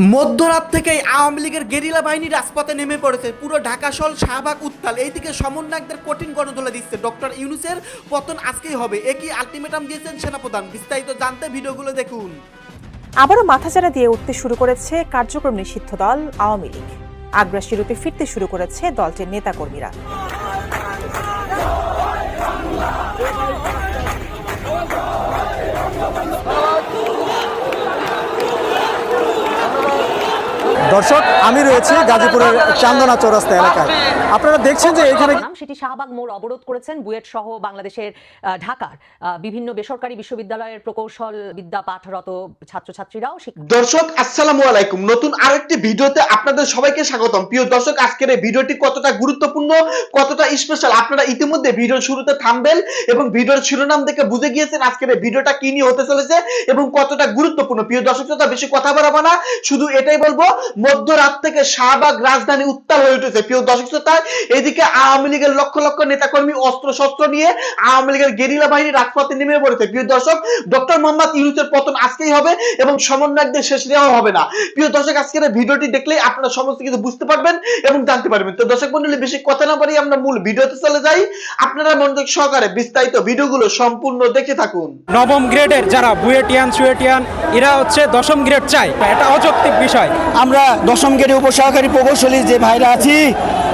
মধ্যরাত থেকেই আওয়ামী লীগের গেরিলা বাহিনী রাজপথে নেমে পড়েছে। পুরো ঢাকা শহর শাহবাগ, উত্তাল। এইদিকে সমন্বয়কদের কঠিন গণতলা দিচ্ছে। ডক্টর ইউনুসের পতন আজকেই হবে। একই আলটিমেটাম দিয়েছেন সেনাপ্রধান? বিস্তারিত জানতে ভিডিওগুলো দেখুন। আবারও মাথাচাড়া দিয়ে উঠতে শুরু করেছে কার্যক্রম নিষিদ্ধ দল আওয়ামী লীগ। আগ্রাসী রূপে ফিরতে শুরু করেছে দলটির নেতাকর্মীরা। দর্শক আমি রয়েছি গাজীপুরের চান্দনা চৌরাস্তা এলাকায়। আপনারা দেখছেন যে এখানে নাম সেটি শাহবাগ মোড় অবরোধ করেছেন বুয়েট সহ বাংলাদেশের ঢাকার বিভিন্ন বেসরকারি বিশ্ববিদ্যালয়ের প্রকৌশল বিদ্যা পাঠরত ছাত্রছাত্রীরাও দর্শক আসসালামু আলাইকুম। নতুন আরেকটি ভিডিওতে আপনাদের সবাইকে স্বাগতম। প্রিয় দর্শক আজকের এই ভিডিওটি কতটা গুরুত্বপূর্ণ কতটা স্পেশাল আপনারা ইতিমধ্যে ভিডিওর শুরুতে থামবেন এবং ভিডিওর শিরোনাম দেখে বুঝে গিয়েছেন আজকের এই ভিডিওটা কি নিয়ে হতে চলেছে এবং কতটা গুরুত্বপূর্ণ। প্রিয় দর্শক শ্রোতা বেশি কথা বাড়াবো না। শুধু এটাই বলব মধ্যরাত থেকে শাহবাগ রাজধানী উত্তাল হয়ে উঠেছে। প্রিয় দর্শক শ্রোতা এদিকে আওয়ামী লীগের লক্ষ লক্ষ নেতাকর্মী অস্ত্র শস্ত্র নিয়ে আওয়ামী লীগের গেরিলা বাহিনী রাজপথে নেমে পড়েছে। প্রিয় দর্শক ডক্টর মোহাম্মদ ইউনুসের পতন আজকেই হবে এবং সমন্বয়কদের শেষ নেওয়া হবে না। প্রিয় দর্শক আজকের ভিডিওটি দেখলেই আপনারা সমস্ত কিছু বুঝতে পারবেন এবং জানতে পারবেন। তো দর্শক মন্ডলী বেশি কথা না পারি আমরা মূল ভিডিওতে চলে যাই। আপনারা মনোযোগ সহকারে বিস্তারিত ভিডিওগুলো সম্পূর্ণ দেখে থাকুন। নবম গ্রেডের যারা বুয়েটিয়ান সুয়েটিয়ান এরা হচ্ছে দশম গ্রেড চাই। এটা অযৌক্তিক বিষয়। আমরা দশম গ্রেডে উপসহকারী প্রকৌশলী যে ভাইরা আছি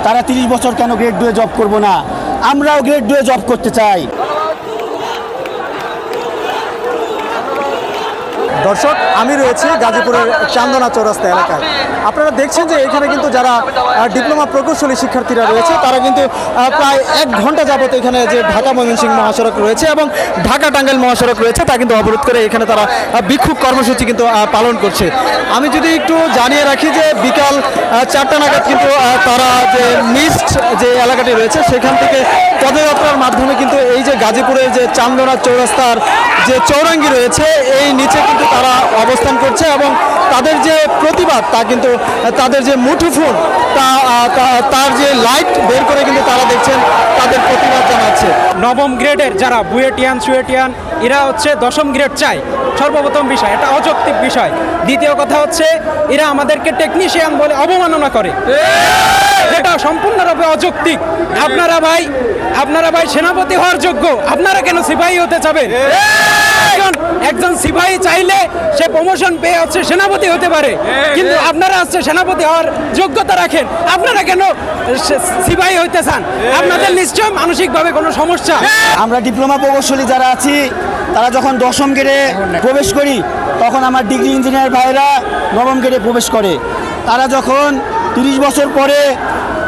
তারা তিরিশ বছর কেন গ্রেড ডুয়ে জব করব না? আমরাও গ্রেড দুয়ে জব করতে চাই। দর্শক, আমি রয়েছি গাজীপুরের চান্দনা চৌরাস্তা এলাকায়। আপনারা দেখছেন যে এখানে কিন্তু যারা ডিপ্লোমা প্রকৌশলী শিক্ষার্থীরা রয়েছে, তারা কিন্তু প্রায় এক ঘণ্টা যাবত এখানে যে ঢাকা ময়মনসিংহ মহাসড়ক রয়েছে এবং ঢাকা টাঙ্গাইল মহাসড়ক রয়েছে, তা কিন্তু অবরোধ করে এখানে তারা বিক্ষোভ কর্মসূচি কিন্তু পালন করছে। আমি যদি একটু জানিয়ে রাখি যে বিকাল চারটা নাগাদ কিন্তু তারা যে মিস্ট যে এলাকাটি রয়েছে, সেখান থেকে পদযাত্রার মাধ্যমে কিন্তু এই যে গাজীপুরের যে চান্দনা চৌরাস্তার যে চৌরাঙ্গি রয়েছে, এই নিচে কিন্তু তারা অবস্থান করছে এবং তাদের যে প্রতিবাদ, তা কিন্তু, তাদের যে মুঠোফোন তা, তার যে লাইট বের করে কিন্তু তারা দেখছেন, তাদের প্রতিবাদ জানাচ্ছে। নবম গ্রেডের যারা বুয়েটিয়ান, সুয়েটিয়ান এরা হচ্ছে দশম গ্রেড চাই, সর্বপ্রথম বিষয় এটা অযৌক্তিক বিষয়। দ্বিতীয় কথা হচ্ছে, এরা আমাদেরকে টেকনিশিয়ান বলে অবমাননা করে। এটা সম্পূর্ণরূপে অযৌক্তিক। আপনারা ভাই আপনারা ভাই সেনাপতি হওয়ার যোগ্য, আপনারা কেন সিপাহী হতে চাবেন? একজন সিপাহী চাইলে সে প্রমোশন পেয়ে হচ্ছে সেনাপতি হতে পারে। কিন্তু আপনারা হচ্ছে সেনাপতি হওয়ার যোগ্যতা রাখেন। আপনারা কেন সিপাহী হইতে চান? আপনাদের নিশ্চয় মানসিকভাবে কোনো সমস্যা। আমরা ডিপ্লোমা প্রকৌশলী যারা আছি তারা যখন দশম গ্রেডে প্রবেশ করি, তখন আমার ডিগ্রি ইঞ্জিনিয়ার ভাইরা নবম গ্রেডে প্রবেশ করে। তারা যখন তিরিশ বছর পরে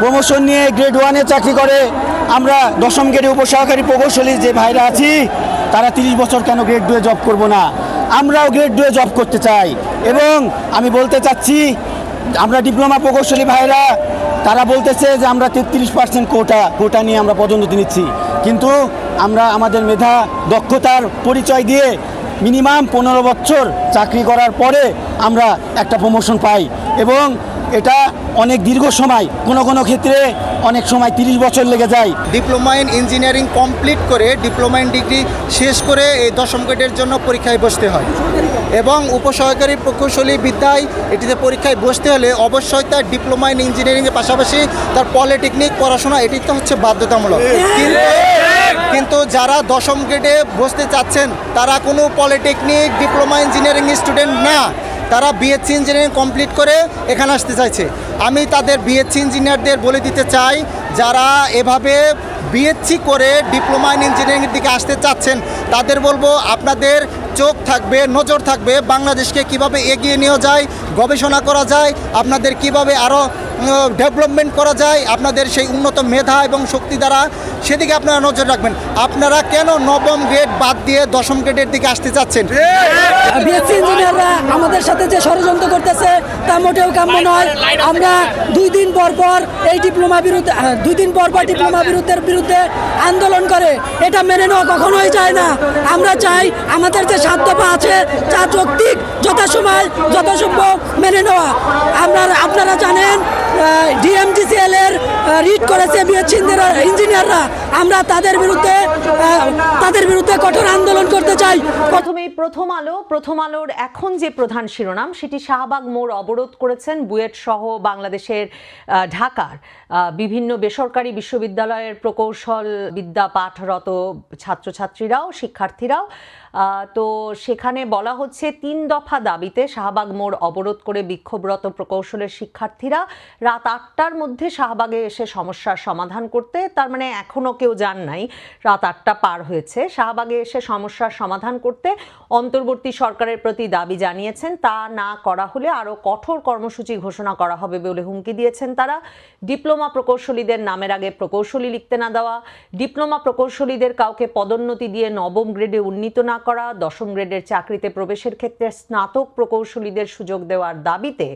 প্রমোশন নিয়ে গ্রেড ওয়ানে চাকরি করে, আমরা দশম গ্রেডে উপসহকারী প্রকৌশলী যে ভাইরা আছি, তারা তিরিশ বছর কেন গ্রেড ডুয়ে জব করব না? আমরাও গ্রেড ডুয়ে জব করতে চাই। এবং আমি বলতে চাচ্ছি, আমরা ডিপ্লোমা প্রকৌশলী ভাইরা, তারা বলতেছে যে আমরা তেত্রিশ পার্সেন্ট কোটা কোটা নিয়ে আমরা পদোন্নতি নিচ্ছি। কিন্তু আমরা আমাদের মেধা, দক্ষতার পরিচয় দিয়ে মিনিমাম পনেরো বছর চাকরি করার পরে আমরা একটা প্রমোশন পাই। এবং এটা অনেক দীর্ঘ সময়, কোনো কোনো ক্ষেত্রে অনেক সময় তিরিশ বছর লেগে যায়। ডিপ্লোমা ইন ইঞ্জিনিয়ারিং কমপ্লিট করে ডিপ্লোমা ইন ডিগ্রি শেষ করে এই দশম গ্রেডের জন্য পরীক্ষায় বসতে হয়। এবং উপসহকারী প্রকৌশলী বিদ্যায় এটিতে পরীক্ষায় বসতে হলে অবশ্যই তার ডিপ্লোমা ইন ইঞ্জিনিয়ারিংয়ের পাশাপাশি তার পলিটেকনিক পড়াশোনা, এটি তো হচ্ছে বাধ্যতামূলক। কিন্তু কিন্তু যারা দশম গ্রেডে বসতে চাচ্ছেন, তারা কোনো পলিটেকনিক ডিপ্লোমা ইঞ্জিনিয়ারিং স্টুডেন্ট না। তারা বিএসসি ইঞ্জিনিয়ারিং কমপ্লিট করে এখানে আসতে চাইছে। আমি তাদের বিএসসি ইঞ্জিনিয়ারদের বলে দিতে চাই, যারা এভাবে বিএসসি করে ডিপ্লোমা ইন ইঞ্জিনিয়ারিংয়ের দিকে আসতে চাচ্ছেন, তাদের বলব আপনাদের চোখ থাকবে, নজর থাকবে, বাংলাদেশকে কীভাবে এগিয়ে নেওয়া যায়, গবেষণা করা যায়, আপনাদের কীভাবে আরও ডেভেলপমেন্ট করা যায়, আপনাদের সেই উন্নত মেধা এবং শক্তি দ্বারা সেদিকে আপনারা নজর রাখবেন। আপনারা কেন নবম গ্রেড বাদ দিয়ে দশম গ্রেডের দিকে আসতে চাচ্ছেন? আমাদের সাথে যে ষড়যন্ত্র করতেছে, তা মোটেও কাম্য নয়। আমরা দুই দিন পর পর এই ডিপ্লোমা বিরুদ্ধে দুই দিন পর পর ডিপ্লোমা বিরুদ্ধের বিরুদ্ধে আন্দোলন করে। এটা মেনে নেওয়া কখনোই যায় না। আমরা চাই আমাদের যে সাধ্যপা আছে, যা যৌক্তিক, যথাসময়, যথাসম্ভব মেনে নেওয়া। আমরা আপনারা জানেন ডিএমডিসিএল এর রিড করেছে ইঞ্জিনিয়াররা আমরা তাদের বিরুদ্ধে তাদের বিরুদ্ধে কঠোর আন্দোলন করতে চাই। প্রথমেই প্রথম আলো, প্রথম আলোর এখন যে প্রধান শিরোনাম, সেটি শাহবাগ মোড় অবরোধ করেছেন বুয়েট সহ বাংলাদেশের ঢাকার বিভিন্ন বেসরকারি বিশ্ববিদ্যালয়ের প্রকৌশল বিদ্যা পাঠরত ছাত্রছাত্রীরাও, শিক্ষার্থীরাও। তো সেখানে বলা হচ্ছে তিন দফা দাবিতে শাহবাগ মোড় অবরোধ করে বিক্ষোভরত প্রকৌশলের শিক্ষার্থীরা রাত আটটার মধ্যে শাহবাগে এসে সমস্যার সমাধান করতে, তার মানে এখনও কেউ যান নাই, রাত আটটা পার হয়েছে। শাহবাগে এসে সমস্যার সমাধান করতে অন্তর্বর্তী সরকারের প্রতি দাবি জানিয়েছেন। তা না করা হলে আরও কঠোর কর্মসূচি ঘোষণা করা হবে বলে হুমকি দিয়েছেন তারা। ডিপ্লোমা প্রকৌশলীদের নামের আগে প্রকৌশলী লিখতে না দেওয়া, ডিপ্লোমা প্রকৌশলীদের কাউকে পদোন্নতি দিয়ে নবম গ্রেডে উন্নীত না করা, দশম গ্রেডের চাকরিতে প্রবেশের ক্ষেত্রে স্নাতক প্রকৌশলীদের সুযোগ দেওয়ার দাবিতে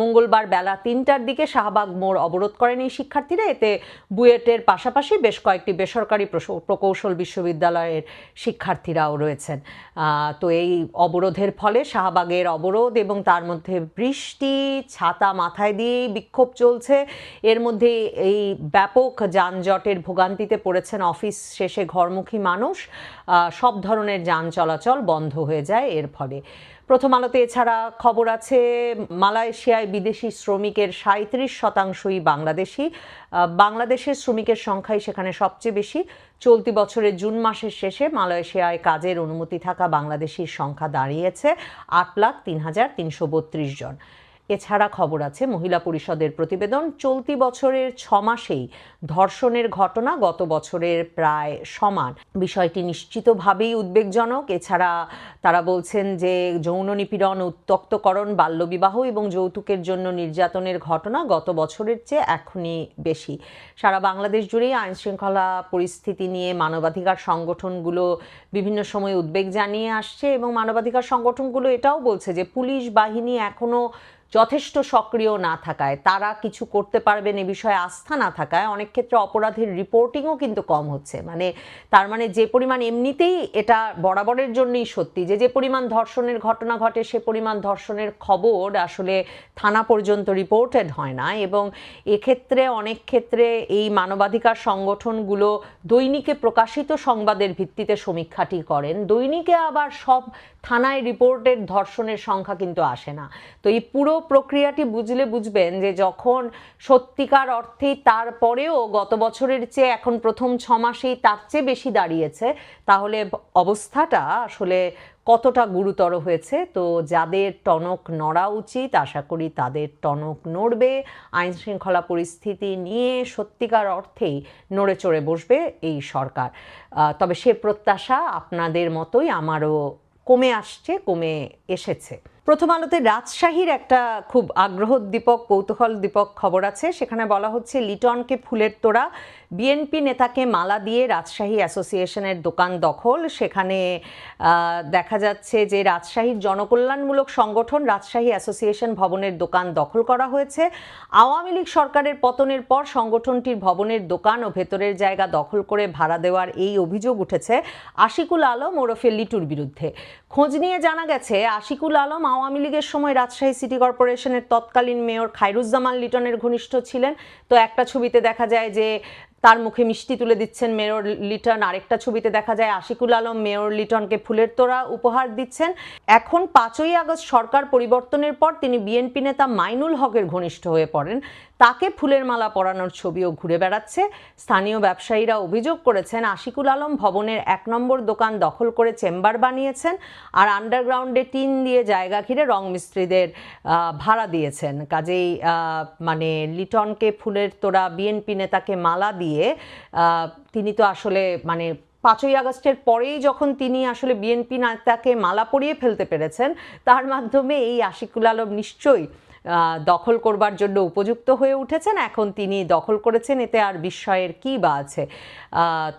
মঙ্গলবার বেলা তিনটার দিকে শাহবাগ মোড় অবরোধ করেন এই শিক্ষার্থীরা। এতে বুয়েটের পাশাপাশি বেশ কয়েকটি বেসরকারি প্রকৌশল বিশ্ববিদ্যালয়ের শিক্ষার্থীরাও রয়েছেন। তো এই অবরোধের ফলে শাহবাগের অবরোধ এবং তার মধ্যে বৃষ্টি, ছাতা মাথায় দিয়েই বিক্ষোভ চলছে। এর মধ্যে এই ব্যাপক যানজটের ভোগান্তিতে পড়েছেন অফিস শেষে ঘরমুখী মানুষ। সব ধরনের যান চলাচল বন্ধ হয়ে যায় এর ফলে। প্রথম আলোতে এছাড়া খবর আছে, মালয়েশিয়ায় বিদেশি শ্রমিকের সাঁত্রিশ শতাংশই বাংলাদেশি। বাংলাদেশের শ্রমিকের সংখ্যাই সেখানে সবচেয়ে বেশি। চলতি বছরের জুন মাসের শেষে মালয়েশিয়ায় কাজের অনুমতি থাকা বাংলাদেশির সংখ্যা দাঁড়িয়েছে আট লাখ তিন হাজার তিনশো বত্রিশ জন। এছাড়া খবর আছে, মহিলা পরিষদের প্রতিবেদন, চলতি বছরের ছ মাসেই ধর্ষণের ঘটনা গত বছরের প্রায় সমান। বিষয়টি নিশ্চিতভাবেই উদ্বেগজনক। এছাড়া তারা বলছেন যে, যৌন নিপীড়ন উত্তক্তকরণ বাল্যবিবাহ এবং যৌতুকের জন্য নির্যাতনের ঘটনা গত বছরের চেয়ে এখনই বেশি। সারা বাংলাদেশ জুড়েই আইন শৃঙ্খলা পরিস্থিতি নিয়ে মানবাধিকার সংগঠনগুলো বিভিন্ন সময় উদ্বেগ জানিয়ে আসছে এবং মানবাধিকার সংগঠনগুলো এটাও বলছে যে, পুলিশ বাহিনী এখনও যথেষ্ট সক্রিয় না থাকায়, তারা কিছু করতে পারবেন এ বিষয়ে আস্থা না থাকায়, অনেক ক্ষেত্রে অপরাধের রিপোর্টিংও কিন্তু কম হচ্ছে। মানে তার মানে যে পরিমাণ এমনিতেই এটা বরাবরের জন্যই সত্যি, যে যে পরিমাণ ধর্ষণের ঘটনা ঘটে, সে পরিমাণ ধর্ষণের খবর আসলে থানা পর্যন্ত রিপোর্টেড হয় না এবং এক্ষেত্রে অনেক ক্ষেত্রে এই মানবাধিকার সংগঠনগুলো দৈনিকে প্রকাশিত সংবাদের ভিত্তিতে সমীক্ষাটি করেন। দৈনিকে আবার সব থানায় রিপোর্টেড ধর্ষণের সংখ্যা কিন্তু আসে না। তো এই পুরো প্রক্রিয়াটি বুঝলে বুঝবেন যে যখন সত্যিকার অর্থেই তারপরেও গত বছরের চেয়ে এখন প্রথম ছ মাসেই তার চেয়ে বেশি দাঁড়িয়েছে, তাহলে অবস্থাটা আসলে কতটা গুরুতর হয়েছে? তো যাদের টনক নড়া উচিত, আশা করি তাদের টনক নড়বে আইন শৃঙ্খলা পরিস্থিতি নিয়ে সত্যিকার অর্থেই নড়ে চড়ে বসবে এই সরকার। তবে সে প্রত্যাশা আপনাদের মতোই, আমারও কমে আসছে কমে এসেছে। প্রথম আলোতে রাজশাহীর একটা খুব আগ্রহোদ্দীপক কৌতূহলদীপক খবর আছে। সেখানে বলা হচ্ছে, লিটনকে ফুলের তোড়া, বিএনপি নেতাকে মালা দিয়ে রাজশাহী অ্যাসোসিয়েশনের দোকান দখল। সেখানে দেখা যাচ্ছে যে রাজশাহীর জনকল্যাণমূলক সংগঠন রাজশাহী অ্যাসোসিয়েশন ভবনের দোকান দখল করা হয়েছে। আওয়ামী লীগ সরকারের পতনের পর সংগঠনটির ভবনের দোকান ও ভেতরের জায়গা দখল করে ভাড়া দেওয়ার এই অভিযোগ উঠেছে আশিকুল আলম ওরফে লিটুর বিরুদ্ধে। খোঁজ নিয়ে জানা গেছে, আশিকুল আলম আওয়ামী লীগের সময় রাজশাহী সিটি কর্পোরেশনের তৎকালীন মেয়র খায়রুজ্জামান লিটনের ঘনিষ্ঠ ছিলেন। তো একটা ছবিতে দেখা যায় যে তার মুখে মিষ্টি তুলে দিচ্ছেন মেয়র লিটন। আরেকটা ছবিতে দেখা যায় আশিকুল আলম মেয়র লিটনকে ফুলের তোড়া উপহার দিচ্ছেন। এখন পাঁচই আগস্ট সরকার পরিবর্তনের পর তিনি বিএনপি নেতা মাইনুল হকের ঘনিষ্ঠ হয়ে পড়েন। তাকে ফুলের মালা পরানোর ছবিও ঘুরে বেড়াচ্ছে। স্থানীয় ব্যবসায়ীরা অভিযোগ করেছেন, আশিকুল আলম ভবনের এক নম্বর দোকান দখল করে চেম্বার বানিয়েছেন আর আন্ডারগ্রাউন্ডে টিন দিয়ে জায়গা ঘিরে রং মিস্ত্রিদের ভাড়া দিয়েছেন। কাজেই মানে লিটনকে ফুলের তোড়া, বিএনপি নেতাকে মালা দিয়ে আহ, তিনি তো আসলে মানে পাঁচই আগস্টের পরেই যখন তিনি আসলে বিএনপি নেতাকে মালা পরিয়ে ফেলতে পেরেছেন তার মাধ্যমে এই আশিকুল আলম নিশ্চয়ই দখল করবার জন্য উপযুক্ত হয়ে উঠেছেন। এখন তিনি দখল করেছেন এতে আর বিস্ময়ের কী বা আছে?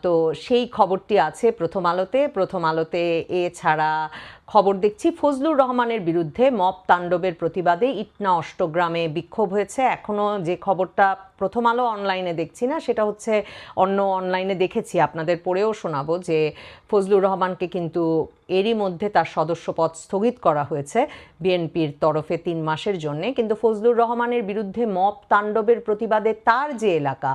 তো সেই খবরটি আছে প্রথম আলোতে। প্রথম আলোতে এছাড়া খবর দেখছি, ফজলুর রহমানের বিরুদ্ধে মব তাণ্ডবের প্রতিবাদে ইটনা অষ্টগ্রামে বিক্ষোভ হয়েছে। এখনও যে খবরটা প্রথম আলো অনলাইনে দেখছি না, সেটা হচ্ছে অন্য অনলাইনে দেখেছি। আপনাদের পড়েও শোনাবো যে ফজলুর রহমানকে কিন্তু এরই মধ্যে তার সদস্যপদ স্থগিত করা হয়েছে বিএনপির তরফে তিন মাসের জন্যে। কিন্তু ফজলুর রহমানের বিরুদ্ধে মব তাণ্ডবের প্রতিবাদে তার যে এলাকা,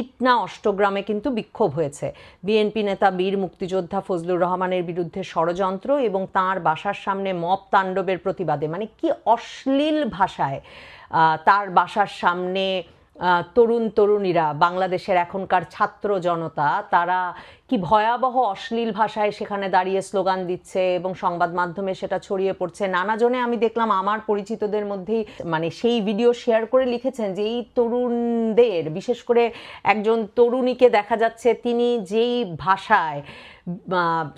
ইটনা অষ্টগ্রামে কিন্তু বিক্ষোভ হয়েছে। বিএনপি নেতা বীর মুক্তিযোদ্ধা ফজলুর রহমানের বিরুদ্ধে ষড়যন্ত্র এবং তার বাসার সামনে মব তাণ্ডবের প্রতিবাদে মানে কি অশ্লীল ভাষায় তার বাসার সামনে তরুণ তরুণীরা, বাংলাদেশের এখনকার ছাত্র জনতা, তারা কি ভয়াবহ অশ্লীল ভাষায় সেখানে দাঁড়িয়ে স্লোগান দিচ্ছে এবং সংবাদ মাধ্যমে সেটা ছড়িয়ে পড়ছে? নানাজনে আমি দেখলাম আমার পরিচিতদের মধ্যেই মানে সেই ভিডিও শেয়ার করে লিখেছেন যে এই তরুণদের, বিশেষ করে একজন তরুণীকে দেখা যাচ্ছে তিনি যেই ভাষায়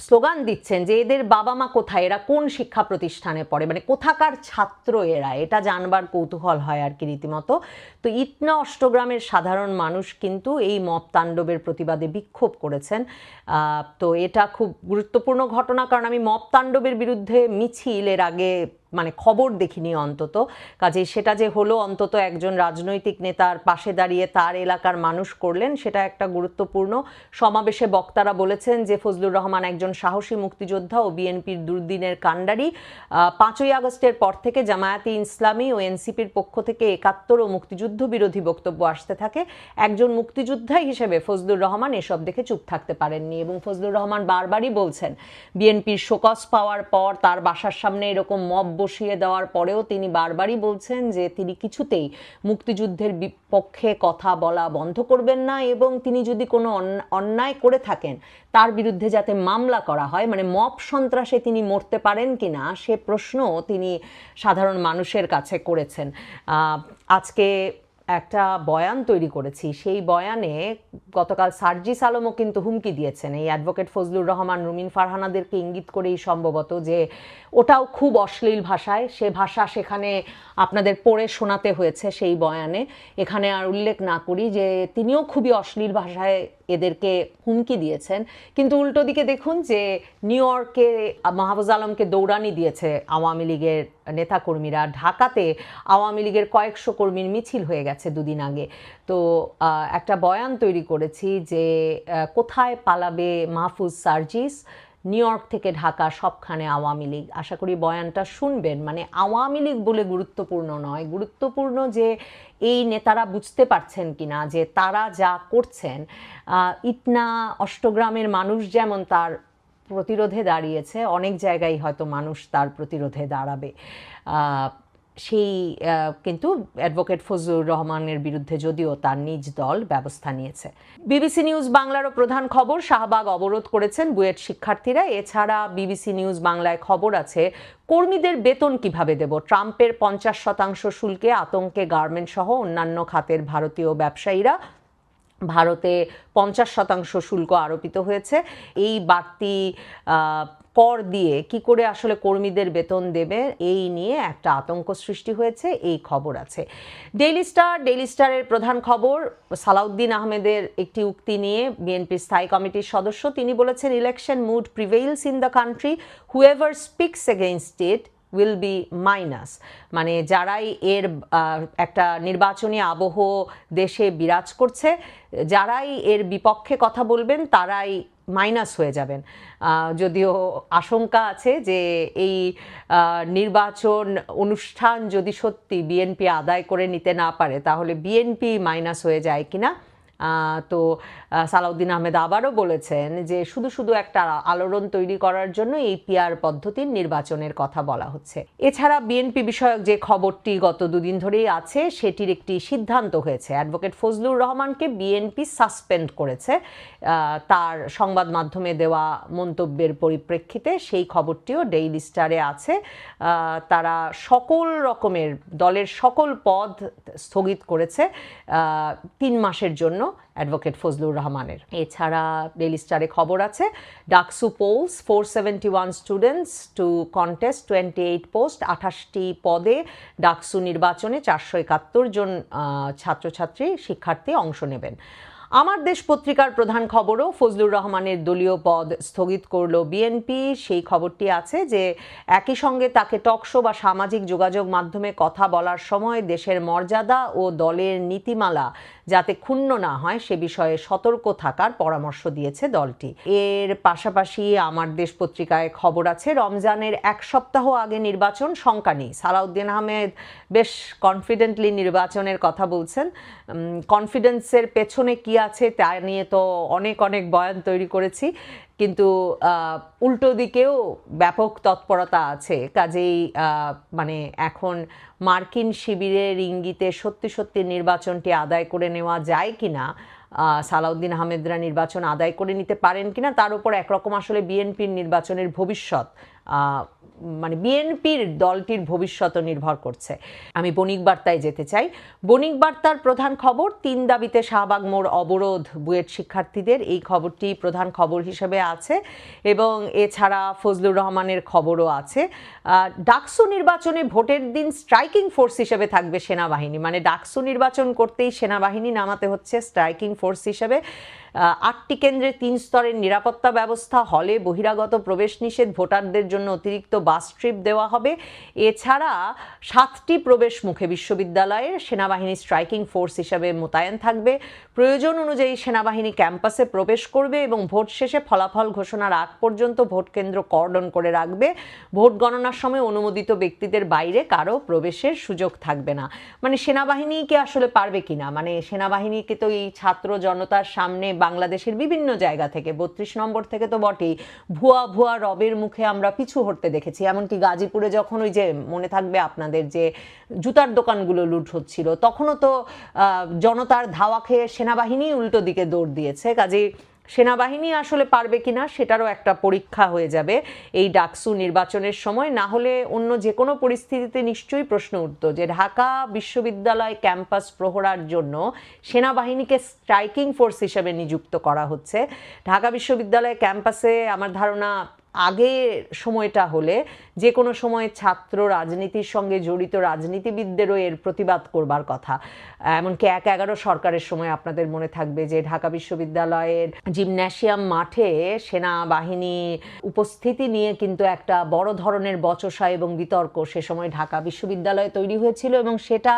স্লোগান দিচ্ছেন যে এদের বাবা মা কোথায়? এরা কোন শিক্ষা প্রতিষ্ঠানে পড়ে? মানে কোথাকার ছাত্র এরা? এটা জানবার কৌতূহল হয় আর কি রীতিমতো। তো ইটনা অষ্টগ্রামের সাধারণ মানুষ কিন্তু এই মত তাণ্ডবের প্রতিবাদে বিক্ষোভ করেছেন। তো এটা খুব গুরুত্বপূর্ণ ঘটনা কারণ আমি মপ তাণ্ডবের বিরুদ্ধে মিছিল এর আগে মানে খবর দেখিনি অন্তত। কাজে সেটা যে হলো, অন্তত একজন রাজনৈতিক নেতার পাশে দাঁড়িয়ে তার এলাকার মানুষ করলেন, সেটা একটা গুরুত্বপূর্ণ সমাবেশে বক্তারা বলেছেন যে ফজলুর রহমান একজন সাহসী মুক্তিযোদ্ধা ও বিএনপির দুর্দিনের কাণ্ডারি। পাঁচই আগস্টের পর থেকে জামায়াতে ইসলামী ও এনসিপির পক্ষ থেকে একাত্তর ও মুক্তিযুদ্ধ বিরোধী বক্তব্য আসতে থাকে। একজন মুক্তিযোদ্ধা হিসেবে ফজলুর রহমান এসব দেখে চুপ থাকতে পারেননি এবং ফজলুর রহমান বারবারই বলছেন, বিএনপির শোকস পাওয়ার পর তার বাসার সামনে এরকম মব বসিয়ে দেওয়ার পরেও তিনি বারবারই বলছেন যে তিনি কিছুতেই মুক্তিযুদ্ধের বিপক্ষে কথা বলা বন্ধ করবেন না এবং তিনি যদি কোনো অন্যায় করে থাকেন, তার বিরুদ্ধে যাতে মামলা করা হয় মানে মপ সন্ত্রাসে তিনি মরতে পারেন কি না সে প্রশ্ন তিনি সাধারণ মানুষের কাছে করেছেন। আজকে একটা বয়ান তৈরি করেছি। সেই বয়ানে গতকাল সার্জি আলমও কিন্তু হুমকি দিয়েছেন। এই অ্যাডভোকেট ফজলুর রহমান, রুমিন ফারহানাদেরকে ইঙ্গিত করেই সম্ভবত যে ওটাও খুব অশ্লীল ভাষায়। সে ভাষা সেখানে আপনাদের পড়ে শোনাতে হয়েছে সেই বয়ানে। এখানে আর উল্লেখ না করি যে তিনিও খুবই অশ্লীল ভাষায় এদেরকে হুমকি দিয়েছেন। কিন্তু উল্টো দিকে দেখুন যে নিউ ইয়র্কে মাহবুজ আলমকে দৌড়ানি দিয়েছে আওয়ামী লীগের নেতাকর্মীরা। ঢাকাতে আওয়ামী লীগের কয়েকশো কর্মীর মিছিল হয়ে গেছে দুদিন আগে। তো একটা বয়ান তৈরি করেছি যে কোথায় পালাবে মাহফুজ সার্জিস? নিউ ইয়র্ক থেকে ঢাকা সবখানে আওয়ামী লীগ। আশা করি বয়ানটা শুনবেন। মানে আওয়ামী লীগ বলে গুরুত্বপূর্ণ নয়। গুরুত্বপূর্ণ যে এই নেতারা বুঝতে পারছেন কি না যে তারা যা করছেন ইটনা অষ্টগ্রামের মানুষ যেমন তার প্রতিরোধে দাঁড়িয়েছে, অনেক জায়গায় হয়তো মানুষ তার প্রতিরোধে দাঁড়াবে। সেই কিন্তু অ্যাডভোকেট ফজলুর রহমানের বিরুদ্ধে যদিও তার নিজ দল ব্যবস্থা নিয়েছে। বিবিসি নিউজ বাংলারও প্রধান খবর, শাহবাগ অবরোধ করেছেন বুয়েট শিক্ষার্থীরা। এছাড়া বিবিসি নিউজ বাংলায় খবর আছে, কর্মীদের বেতন কীভাবে দেব? ট্রাম্পের পঞ্চাশ শতাংশ শুল্কে আতঙ্কে গার্মেন্ট সহ অন্যান্য খাতের ভারতীয় ব্যবসায়ীরা ভারতে পঞ্চাশ শতাংশ শুল্ক আরোপিত হয়েছে। এই বাড়তি কর দিয়ে কি করে আসলে কর্মীদের বেতন দেবে, এই নিয়ে একটা আতঙ্ক সৃষ্টি হয়েছে, এই খবর আছে। ডেইলি স্টার, ডেইলি স্টারের প্রধান খবর, সালাউদ্দিন আহমেদের একটি উক্তি নিয়ে বিএনপির স্থায়ী কমিটির সদস্য, তিনি বলেছেন election mood prevails in the country whoever speaks against it will be minus মানে যারাই এর একটা নির্বাচনী আবহ দেশে বিরাজ করছে, যারাই এর বিপক্ষে কথা বলবেন, তারাই মাইনাস হয়ে যাবেন। যদিও আশঙ্কা আছে যে এই নির্বাচন অনুষ্ঠান যদি সত্যি বিএনপি আদায় করে নিতে না পারে, তাহলে বিএনপি মাইনাস হয়ে যায় কিনা তো সালাউদ্দিন আহমেদ আবারও বলেছেন যে শুধু শুধু একটা আলোড়ন তৈরি করার জন্য এই পিআর পদ্ধতির নির্বাচনের কথা বলা হচ্ছে। এছাড়া বিএনপি বিষয়ক যে খবরটি গত দুদিন ধরেই আছে, সেটির একটি সিদ্ধান্ত হয়েছে। অ্যাডভোকেট ফজলুর রহমানকে বিএনপি সাসপেন্ড করেছে। তার সংবাদ মাধ্যমে দেওয়া মন্তব্যের পরিপ্রেক্ষিতে সেই খবরটিও ডেইলি স্টারে আছে। তারা সকল রকমের, দলের সকল পদ স্থগিত করেছে তিন মাসের জন্য। অ্যাডভোকেট ফজলুর রহমানের। এছাড়া ডেলি স্টারে খবর আছে, DUCSU polls four seventy one students to contest twenty eight post আঠাশটি পদে ডাকসু নির্বাচনে চারশো একাত্তর জন ছাত্রছাত্রী, শিক্ষার্থী অংশ নেবেন। আমার দেশ পত্রিকার প্রধান খবরও ফজলুর রহমানের দলীয় পদ স্থগিত করল বিএনপি সেই খবরটি আছে যে, একই সঙ্গে তাকে টকশো বা সামাজিক যোগাযোগ মাধ্যমে কথা বলার সময় দেশের মর্যাদা ও দলের নীতিমালা যাতে ক্ষুণ্ণ না হয়, সে বিষয়ে সতর্ক থাকার পরামর্শ দিয়েছে দলটি। এর পাশাপাশি আমার দেশ পত্রিকায় খবর আছে, রমজানের এক সপ্তাহ আগে নির্বাচন, শঙ্কা নেই। সালাউদ্দিন আহমেদ বেশ কনফিডেন্টলি নির্বাচনের কথা বলছেন। কনফিডেন্সের পেছনে কি আছে তা নিয়ে তো অনেক অনেক বয়ান তৈরি করেছি। কিন্তু উল্টো দিকেও ব্যাপক তৎপরতা আছে। কাজেই মানে এখন মার্কিন শিবিরের ইঙ্গিতে সত্যি সত্যি নির্বাচনটি আদায় করে নেওয়া যায় কিনা আহ, সালাউদ্দিন আহমেদরা নির্বাচন আদায় করে নিতে পারেন কিনা তার উপর একরকম আসলে বিএনপির নির্বাচনের ভবিষ্যৎ মানে বিএনপির দলটির ভবিষ্যৎ নির্ভর করছে। আমি বণিক বার্তায় যেতে চাই। বণিক বার্তার প্রধান খবর, তিন দাবিতে শাহবাগ মোড় অবরোধ বুয়েট শিক্ষার্থীদের। এই খবরটি প্রধান খবর হিসেবে আছে এবং এছাড়া ফজলুর রহমানের খবরও আছে। ডাকসু নির্বাচনে ভোটের দিন স্ট্রাইকিং ফোর্স হিসেবে থাকবে সেনাবাহিনী। মানে ডাকসু নির্বাচন করতেই সেনাবাহিনী নামাতে হচ্ছে স্ট্রাইকিং ফোর্স হিসেবে। আটটি কেন্দ্রে তিন স্তরের নিরাপত্তা ব্যবস্থা, হলে বহিরাগত প্রবেশ নিষেধ ভোটারদের জন্য অতিরিক্ত বাস ট্রিপ দেওয়া হবে। এছাড়া সাতটি প্রবেশ মুখে বিশ্ববিদ্যালয়ের সেনাবাহিনী স্ট্রাইকিং ফোর্স হিসাবে মোতায়েন থাকবে। প্রয়োজন অনুযায়ী সেনাবাহিনী ক্যাম্পাসে প্রবেশ করবে এবং ভোট শেষে ফলাফল ঘোষণার আগ পর্যন্ত ভোট কেন্দ্র কর্ডন করে রাখবে। ভোট গণনার সময় অনুমোদিত ব্যক্তিদের বাইরে কারও প্রবেশের সুযোগ থাকবে না। মানে সেনাবাহিনী কি আসলে পারবে কিনা? মানে সেনাবাহিনীকে তো এই ছাত্র জনতার সামনে বাংলাদেশের বিভিন্ন জায়গা থেকে, বত্রিশ নম্বর থেকে তো বটেই, ভুয়া ভুয়া রবের মুখে আমরা পিছু হটতে দেখেছি। এমনকি গাজীপুরে যখন ওই যে মনে থাকবে আপনাদের যে জুতার দোকানগুলো লুট হচ্ছিল, তখনও তো জনতার ধাওয়া খেয়ে সেনাবাহিনী উল্টো দিকে দৌড় দিয়েছে। কাজেই সেনাবাহিনী আসলে পারবে কিনা সেটারও একটা পরীক্ষা হয়ে যাবে এই ডাকসু নির্বাচনের সময়। না হলে অন্য যে কোনো পরিস্থিতিতে নিশ্চয়ই প্রশ্ন উঠত যে ঢাকা বিশ্ববিদ্যালয় ক্যাম্পাস প্রহরার জন্য সেনাবাহিনীকে স্ট্রাইকিং ফোর্স হিসেবে নিযুক্ত করা হচ্ছে। ঢাকা বিশ্ববিদ্যালয় ক্যাম্পাসে আমার ধারণা আগে সময়টা হলে যে কোনো সময় ছাত্র রাজনীতির সঙ্গে জড়িত রাজনীতিবিদদেরও এর প্রতিবাদ করবার কথা। এমনকি এক এগারো সরকারের সময় আপনাদের মনে থাকবে যে ঢাকা বিশ্ববিদ্যালয়ের জিমন্যাসিয়াম মাঠে সেনাবাহিনী উপস্থিতি নিয়ে কিন্তু একটা বড় ধরনের বচসা এবং বিতর্ক সে সময় ঢাকা বিশ্ববিদ্যালয়ে তৈরি হয়েছিল এবং সেটা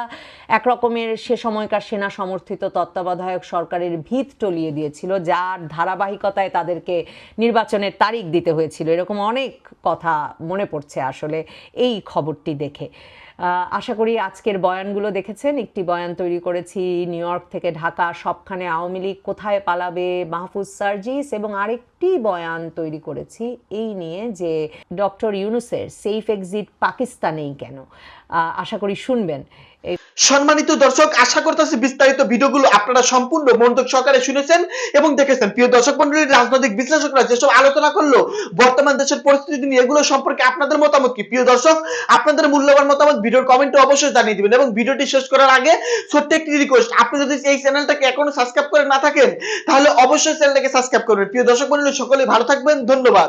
এক রকমের সে সময়কার সেনা সমর্থিত তত্ত্বাবধায়ক সরকারের ভিত টলিয়ে দিয়েছিল, যার ধারাবাহিকতায় তাদেরকে নির্বাচনের তারিখ দিতে হয়েছিল। এরকম অনেক কথা মনে পড়ছে আসলে এই খবরটি দেখে। আশা করি আজকের বয়ানগুলো দেখেছেন। একটি বয়ান তৈরি করেছি নিউ ইয়র্ক থেকে ঢাকা, সবখানে আওয়ামী লীগ কোথায় পালাবে মাহফুজ সার্জিস এবং আরেকটি বয়ান তৈরি করেছি, এই নিয়ে যে ডক্টর ইউনুসের সেফ এক্সিট পাকিস্তানেই কেন। আশা করি শুনবেন। সম্মানিত দর্শক, আশা করতেছি বিস্তারিত ভিডিওগুলো আপনারা সম্পূর্ণ মনোযোগ সহকারে শুনেছেন এবং দেখেছেন। প্রিয় দর্শক মন্ডলীর রাজনৈতিক বিশ্লেষকরা যেসব আলোচনা করল, বর্তমান দেশের পরিস্থিতি নিয়ে, এগুলো সম্পর্কে আপনাদের মতামত কি? প্রিয় দর্শক, আপনাদের মূল্যবান মতামত ভিডিওর কমেন্টে অবশ্যই জানিয়ে দিবেন এবং ভিডিওটি শেষ করার আগে ছোট্ট একটি রিকোয়েস্ট আপনি যদি এই চ্যানেলটাকে এখনও সাবস্ক্রাইব করে না থাকেন, তাহলে অবশ্যই চ্যানেলটাকে সাবস্ক্রাইব করবেন। প্রিয় দর্শক মন্ডলী, সকলে ভালো থাকবেন, ধন্যবাদ।